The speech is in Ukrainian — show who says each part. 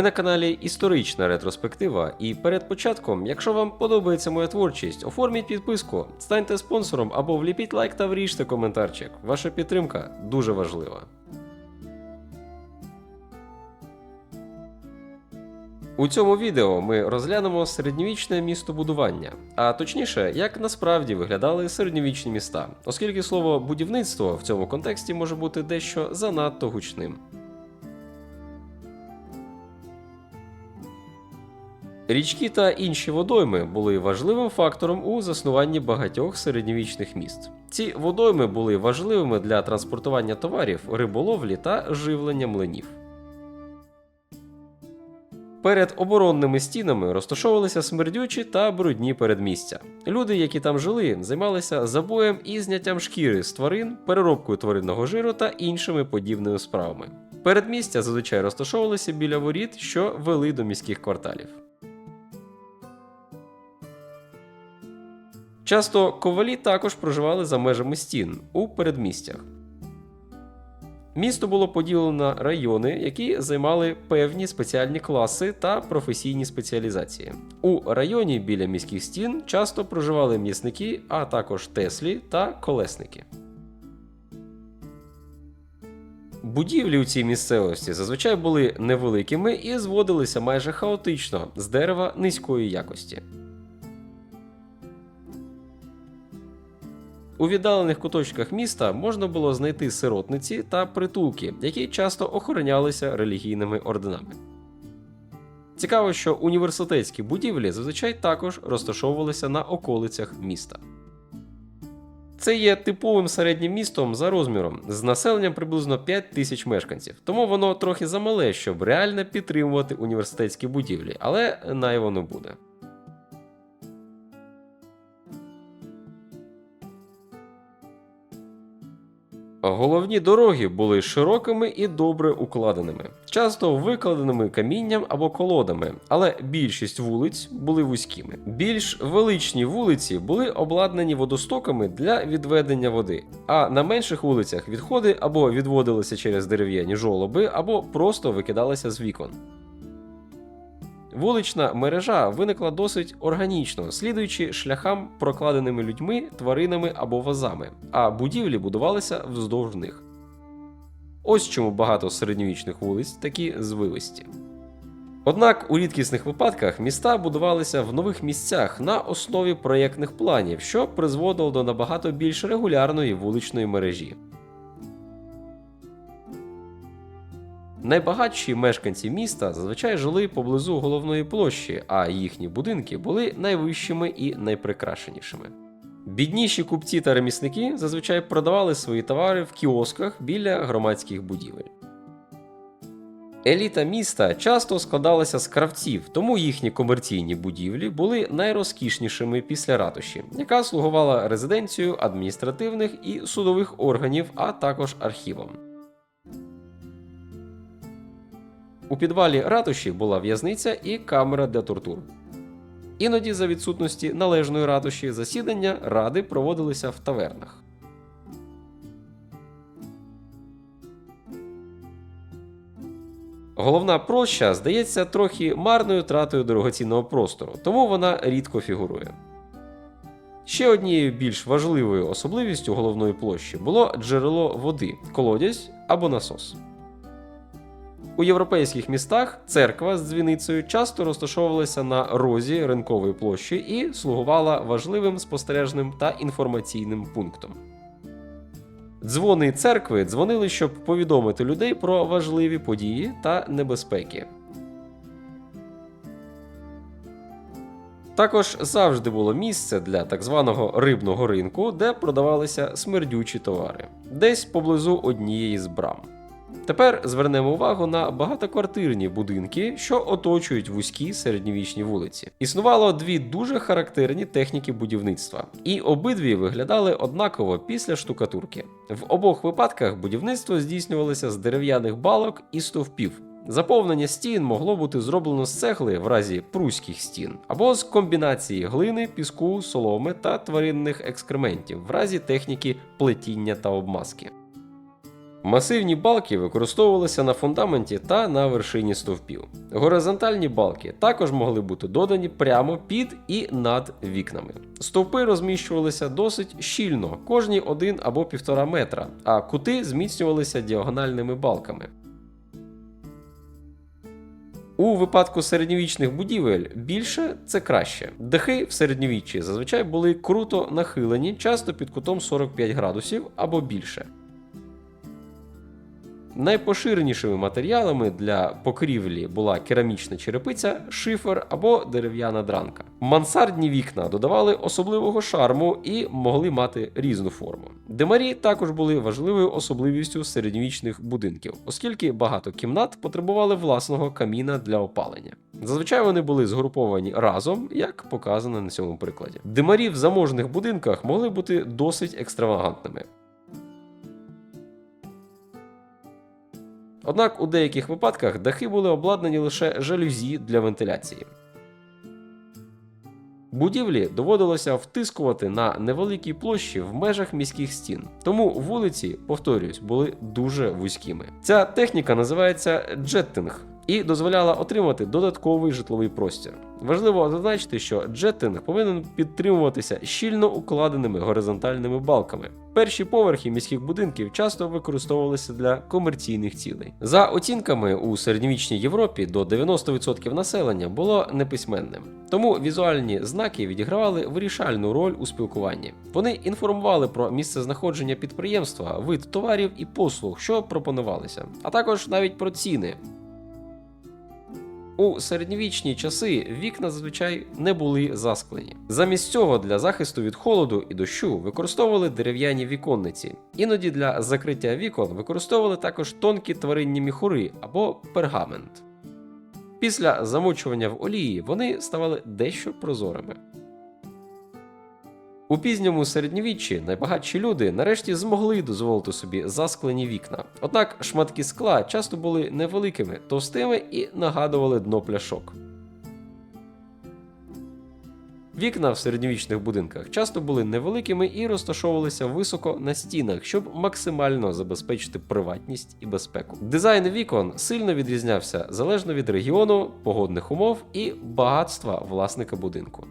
Speaker 1: На каналі Історична ретроспектива, і перед початком, якщо вам подобається моя творчість, оформіть підписку, станьте спонсором або вліпіть лайк та вріжте коментарчик. Ваша підтримка дуже важлива. У цьому відео ми розглянемо середньовічне містобудування, а точніше, як насправді виглядали середньовічні міста, оскільки слово будівництво в цьому контексті може бути дещо занадто гучним. Річки та інші водойми були важливим фактором у заснуванні багатьох середньовічних міст. Ці водойми були важливими для транспортування товарів, риболовлі та живлення млинів. Перед оборонними стінами розташовувалися смердючі та брудні передмістя. Люди, які там жили, займалися забоєм і зняттям шкіри з тварин, переробкою тваринного жиру та іншими подібними справами. Передмістя зазвичай розташовувалися біля воріт, що вели до міських кварталів. Часто ковалі також проживали за межами стін у передмістях. Місто було поділено на райони, які займали певні спеціальні класи та професійні спеціалізації. У районі біля міських стін часто проживали м'ясники, а також теслі та колесники. Будівлі у цій місцевості зазвичай були невеликими і зводилися майже хаотично з дерева низької якості. У віддалених куточках міста можна було знайти сиротниці та притулки, які часто охоронялися релігійними орденами. Цікаво, що університетські будівлі зазвичай також розташовувалися на околицях міста. Це є типовим середнім містом за розміром з населенням приблизно 5 тисяч мешканців, тому воно трохи замале, щоб реально підтримувати університетські будівлі, але най воно буде. Головні дороги були широкими і добре укладеними, часто викладеними камінням або колодами, але більшість вулиць були вузькими. Більш величні вулиці були обладнані водостоками для відведення води, а на менших вулицях відходи або відводилися через дерев'яні жолоби, або просто викидалися з вікон. Вулична мережа виникла досить органічно, слідуючи шляхам, прокладеними людьми, тваринами або вазами, а будівлі будувалися вздовж них. Ось чому багато середньовічних вулиць такі звивисті. Однак у рідкісних випадках міста будувалися в нових місцях на основі проєктних планів, що призводило до набагато більш регулярної вуличної мережі. Найбагатші мешканці міста зазвичай жили поблизу головної площі, а їхні будинки були найвищими і найприкрашенішими. Бідніші купці та ремісники зазвичай продавали свої товари в кіосках біля громадських будівель. Еліта міста часто складалася з кравців, тому їхні комерційні будівлі були найрозкішнішими після ратуші, яка слугувала резиденцією адміністративних і судових органів, а також архівом. У підвалі ратуші була в'язниця і камера для тортур. Іноді, за відсутності належної ратуші, засідання ради проводилися в тавернах. Головна площа здається трохи марною тратою дорогоцінного простору, тому вона рідко фігурує. Ще однією більш важливою особливістю головної площі було джерело води, колодязь або насос. У європейських містах церква з дзвіницею часто розташовувалася на розі ринкової площі і слугувала важливим спостережним та інформаційним пунктом. Дзвони церкви дзвонили, щоб повідомити людей про важливі події та небезпеки. Також завжди було місце для так званого рибного ринку, де продавалися смердючі товари, десь поблизу однієї з брам. Тепер звернемо увагу на багатоквартирні будинки, що оточують вузькі середньовічні вулиці. Існувало дві дуже характерні техніки будівництва, і обидві виглядали однаково після штукатурки. В обох випадках будівництво здійснювалося з дерев'яних балок і стовпів. Заповнення стін могло бути зроблено з цегли в разі пруських стін, або з комбінації глини, піску, соломи та тваринних екскрементів в разі техніки плетіння та обмазки. Масивні балки використовувалися на фундаменті та на вершині стовпів. Горизонтальні балки також могли бути додані прямо під і над вікнами. Стовпи розміщувалися досить щільно, кожні один або півтора метра, а кути зміцнювалися діагональними балками. У випадку середньовічних будівель більше це краще. Дахи в середньовіччі зазвичай були круто нахилені, часто під кутом 45 градусів або більше. Найпоширенішими матеріалами для покрівлі була керамічна черепиця, шифер або дерев'яна дранка. Мансардні вікна додавали особливого шарму і могли мати різну форму. Демарі також були важливою особливістю середньовічних будинків, оскільки багато кімнат потребували власного каміна для опалення. Зазвичай вони були згруповані разом, як показано на цьому прикладі. Демарі в заможних будинках могли бути досить екстравагантними. Однак у деяких випадках дахи були обладнані лише жалюзі для вентиляції. Будівлі доводилося втискувати на невеликій площі в межах міських стін, тому вулиці, повторюсь, були дуже вузькими. Ця техніка називається джеттинг і дозволяла отримати додатковий житловий простір. Важливо зазначити, що джеттинг повинен підтримуватися щільно укладеними горизонтальними балками. Перші поверхи міських будинків часто використовувалися для комерційних цілей. За оцінками у середньовічній Європі до 90% населення було неписьменним, тому візуальні знаки відігравали вирішальну роль у спілкуванні. Вони інформували про місце знаходження підприємства, вид товарів і послуг, що пропонувалися, а також навіть про ціни. У середньовічні часи вікна зазвичай не були засклені. Замість цього для захисту від холоду і дощу використовували дерев'яні віконниці. Іноді для закриття вікон використовували також тонкі тваринні міхури або пергамент. Після замочування в олії вони ставали дещо прозорими. У пізньому середньовіччі найбагатші люди нарешті змогли дозволити собі засклені вікна. Однак шматки скла часто були невеликими, товстими і нагадували дно пляшок. Вікна в середньовічних будинках часто були невеликими і розташовувалися високо на стінах, щоб максимально забезпечити приватність і безпеку. Дизайн вікон сильно відрізнявся залежно від регіону, погодних умов і багатства власника будинку.